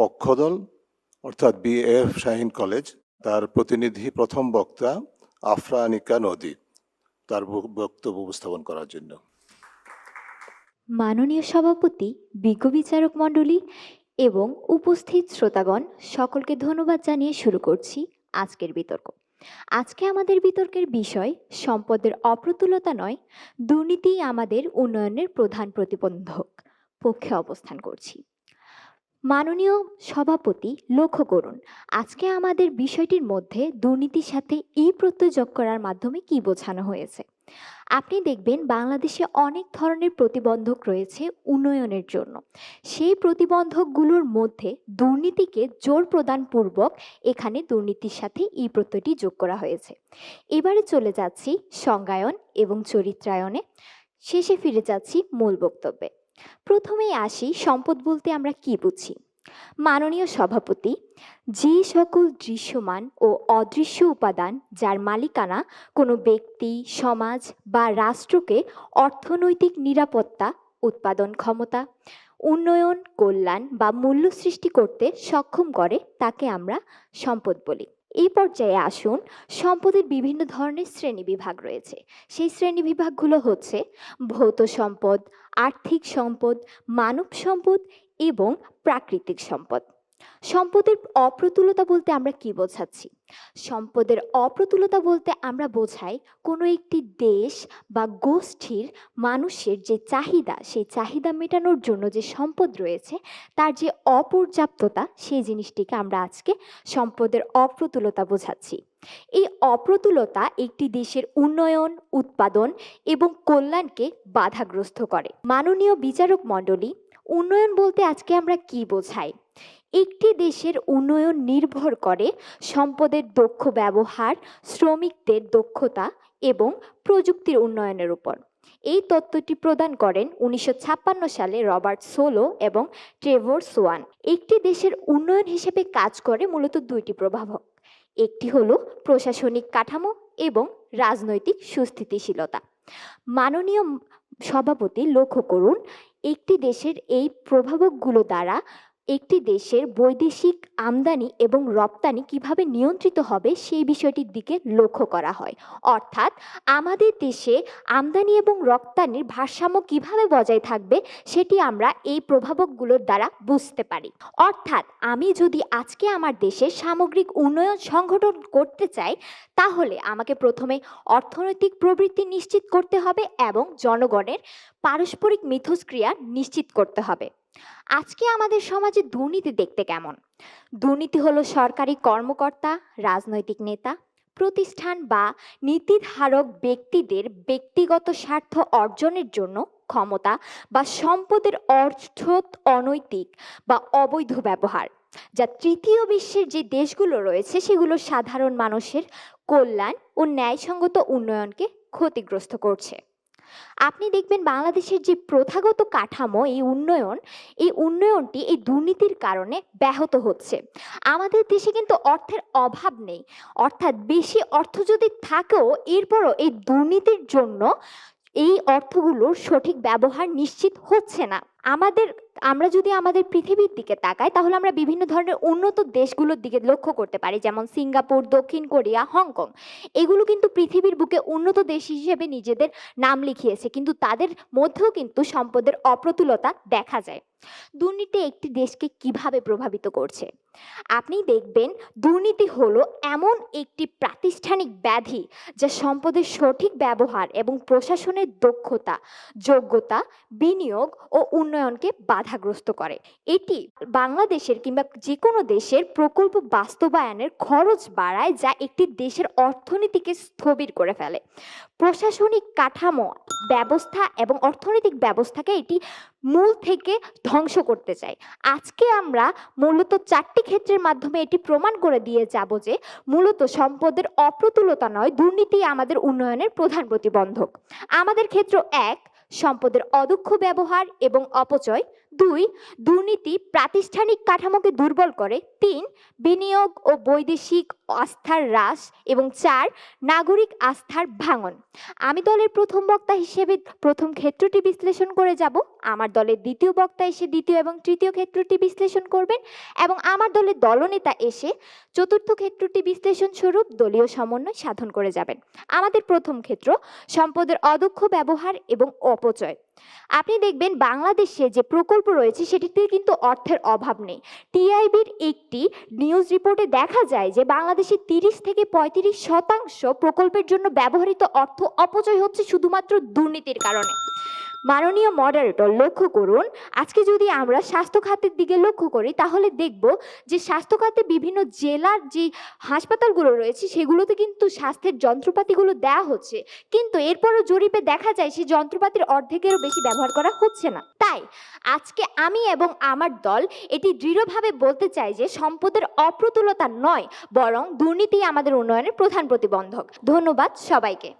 পক্ষদল, অর্থাৎ BF Shahin college, তার প্রতিনিধি প্রথম বক্তা আফরানিকা নদী, তার বক্তব্য উপস্থাপন করার জন্য। মাননীয় সভাপতি, বিজ্ঞ বিচারক মণ্ডলী এবং উপস্থিত শ্রোতাগণ, সকলকে ধন্যবাদ জানিয়ে শুরু করছি আজকের বিতর্ক। আজকে আমাদের বিতর্কের বিষয় সম্পদের অপ্রতুলতা নয়, দুর্নীতি আমাদের উন্নয়নের প্রধান প্রতিবন্ধক। পক্ষে অবস্থান করছি। মাননীয় সভাপতি লক্ষ্য করুন, আজকে আমাদের বিষয়টির মধ্যে দুর্নীতির সাথে ই প্রত্যয় যোগ করার মাধ্যমে কি বোঝানো হয়েছে? আপনি দেখবেন বাংলাদেশে অনেক ধরনের প্রতিবন্ধক রয়েছে উন্নয়নের জন্য। সেই প্রতিবন্ধকগুলোর মধ্যে দুর্নীতিকে জোর প্রদানপূর্বক এখানে দুর্নীতির সাথে ই প্রত্যয়টি যোগ করা হয়েছে। এবারে চলে যাচ্ছি সংজ্ঞায়ন এবং চরিত্রায়নে। শেষে ফিরে যাচ্ছি মূল বক্তব্যে। প্রথমেই আসি সম্পদ বলতে আমরা কি বুঝি? মাননীয় সভাপতি, যে সকল দৃশ্যমান ও অদৃশ্য উপাদান যার মালিকানা কোনো ব্যক্তি, সমাজ বা রাষ্ট্রকে অর্থনৈতিক নিরাপত্তা, উৎপাদন ক্ষমতা, উন্নয়ন, কল্যাণ বা মূল্য সৃষ্টি করতে সক্ষম করে, তাকে আমরা সম্পদ বলি। এই পর্যায়ে আসুন, সম্পদের বিভিন্ন ধরনের শ্রেণি বিভাগ রয়েছে। সেই শ্রেণি বিভাগগুলো হচ্ছে ভৌত সম্পদ, আর্থিক সম্পদ, মানব সম্পদ এবং প্রাকৃতিক সম্পদ। সম্পদের অপ্রতুলতা বলতে আমরা কি বোঝাচ্ছি? সম্পদের অপ্রতুলতা বলতে আমরা বোঝাই কোনো একটি দেশ বা গোষ্ঠীর মানুষের যে চাহিদা, সেই চাহিদা মেটানোর জন্য যে সম্পদ রয়েছে, তার যে অপর্যাপ্ততা, সেই জিনিসটিকে আমরা আজকে সম্পদের অপ্রতুলতা বোঝাচ্ছি। এই অপ্রতুলতা একটি দেশের উন্নয়ন, উৎপাদন এবং কল্যাণকে বাধাগ্রস্ত করে। মাননীয় বিচারক মণ্ডলী, উন্নয়ন বলতে আজকে আমরা কি বোঝাই? একটি দেশের উন্নয়ন নির্ভর করে সম্পদের দক্ষ ব্যবহার, শ্রমিকদের দক্ষতা এবং প্রযুক্তির উন্নয়নের উপর। এই তত্ত্বটি প্রদান করেন উনিশশো ছাপ্পান্ন সালে রবার্ট সোলো এবং ট্রেভর সোয়ান। একটি দেশের উন্নয়ন হিসেবে কাজ করে মূলত দুইটি প্রভাবক। একটি হলো প্রশাসনিক কাঠামো এবং রাজনৈতিক সুস্থিতিশীলতা। মাননীয় সভাপতি লক্ষ্য করুন, একটি দেশের এই প্রভাবকগুলো দ্বারা একটি দেশের বৈদেশিক আমদানি এবং রপ্তানি কীভাবে নিয়ন্ত্রিত হবে সেই বিষয়টির দিকে লক্ষ্য করা হয়। অর্থাৎ, আমাদের দেশে আমদানি এবং রপ্তানির ভারসাম্য কীভাবে বজায় থাকবে সেটি আমরা এই প্রভাবকগুলোর দ্বারা বুঝতে পারি। অর্থাৎ, আমি যদি আজকে আমার দেশে সামগ্রিক উন্নয়ন সংগঠন করতে চাই, তাহলে আমাকে প্রথমে অর্থনৈতিক প্রবৃত্তি নিশ্চিত করতে হবে এবং জনগণের পারস্পরিক মিথস্ক্রিয়া নিশ্চিত করতে হবে। আজকে আমাদের সমাজে দুর্নীতি দেখতে কেমন? দুর্নীতি হলো সরকারি কর্মকর্তা, রাজনৈতিক নেতা, প্রতিষ্ঠান বা নীতিধারক ব্যক্তিদের ব্যক্তিগত স্বার্থ অর্জনের জন্য ক্ষমতা বা সম্পদের অর্থ অনৈতিক বা অবৈধ ব্যবহার, যা তৃতীয় বিশ্বের যে দেশগুলো রয়েছে সেগুলো সাধারণ মানুষের কল্যাণ ও ন্যায়সঙ্গত উন্নয়নকে ক্ষতিগ্রস্ত করছে। আপনি দেখবেন বাংলাদেশের যে প্রথাগত কাঠামো, এই উন্নয়ন, এই উন্নয়নটি এই দুর্নীতির কারণে ব্যাহত হচ্ছে। আমাদের দেশে কিন্তু অর্থের অভাব নেই। অর্থাৎ বেশি অর্থ যদি থাকেও, এরপরও এই দুর্নীতির জন্য এই অর্থগুলোর সঠিক ব্যবহার নিশ্চিত হচ্ছে না। আমাদের আমরা যদি আমাদের পৃথিবীর দিকে তাকাই, তাহলে আমরা বিভিন্ন ধরনের উন্নত দেশগুলোর দিকে লক্ষ্য করতে পারি, যেমন সিঙ্গাপুর, দক্ষিণ কোরিয়া, হংকং। এগুলো কিন্তু পৃথিবীর বুকে উন্নত দেশ হিসেবে নিজেদের নাম লিখিয়েছে, কিন্তু তাদের মধ্যেও কিন্তু সম্পদের অপ্রতুলতা দেখা যায়। দুর্নীতি একটি দেশকে কীভাবে প্রভাবিত করছে? আপনি দেখবেন দুর্নীতি হলো এমন একটি প্রাতিষ্ঠানিক ব্যাধি যা সম্পদের সঠিক ব্যবহার এবং প্রশাসনের দক্ষতা, যোগ্যতা, বিনিয়োগ ও উন্নয়নকে বাধাগ্রস্ত করে। এটি বাংলাদেশের কিংবা যে কোনো দেশের প্রকল্প বাস্তবায়নের খরচ বাড়ায় যা একটি দেশের অর্থনীতিকে স্থবির করে ফেলে। প্রশাসনিক কাঠামো, ব্যবস্থা এবং অর্থনৈতিক ব্যবস্থাকে এটি মূল থেকে ধ্বংস করতে চায়। আজকে আমরা মূলত চারটি ক্ষেত্রের মাধ্যমে এটি প্রমাণ করে দিয়ে যাব যে মূলত সম্পদের অপ্রতুলতা নয়, দুর্নীতি আমাদের উন্নয়নের প্রধান প্রতিবন্ধক। আমাদের ক্ষেত্র এক, সম্পদের অদক্ষ ব্যবহার এবং অপচয়। দুই, দুর্নীতি প্রাতিষ্ঠানিক কাঠামোকে দুর্বল করে। তিন, বিনিয়োগ ও বৈদেশিক আস্থার হ্রাস। এবং চার, নাগরিক আস্থার ভাঙন। আমি দলের প্রথম বক্তা হিসেবে প্রথম ক্ষেত্রটি বিশ্লেষণ করে যাব। আমার দলের দ্বিতীয় বক্তা এসে দ্বিতীয় এবং তৃতীয় ক্ষেত্রটি বিশ্লেষণ করবেন। এবং আমার দলের দলনেতা এসে চতুর্থ ক্ষেত্রটি বিশ্লেষণ স্বরূপ দলীয় সমন্বয় সাধন করে যাবেন। আমাদের প্রথম ক্ষেত্র, সম্পদের অদক্ষ ব্যবহার এবং অপচয়। আপনি দেখবেন বাংলাদেশে যে প্রকল্প রয়েছে, সেটিতে কিন্তু অর্থের অভাব নেই। টিআইবির একটি নিউজ রিপোর্টে দেখা যায় যে বাংলাদেশে তিরিশ থেকে পঁয়ত্রিশ শতাংশ প্রকল্পের জন্য ব্যবহৃত অর্থ অপচয় হচ্ছে শুধুমাত্র দুর্নীতির কারণে। মাননীয় মডারেটর লক্ষ্য করুন, আজকে যদি আমরা স্বাস্থ্য খাতের দিকে লক্ষ্য করি, তাহলে দেখব যে স্বাস্থ্য খাতে বিভিন্ন জেলার যে হাসপাতালগুলো রয়েছে, সেগুলোতে কিন্তু স্বাস্থ্যের যন্ত্রপাতিগুলো দেওয়া হচ্ছে। কিন্তু এরপরও জরিপে দেখা যায়, সেই যন্ত্রপাতির অর্ধেকেরও বেশি ব্যবহার করা হচ্ছে না। তাই আজকে আমি এবং আমার দল এটি দৃঢ়ভাবে বলতে চাই যে সম্পদের অপ্রতুলতা নয়, বরং দুর্নীতি আমাদের উন্নয়নের প্রধান প্রতিবন্ধক। ধন্যবাদ সবাইকে।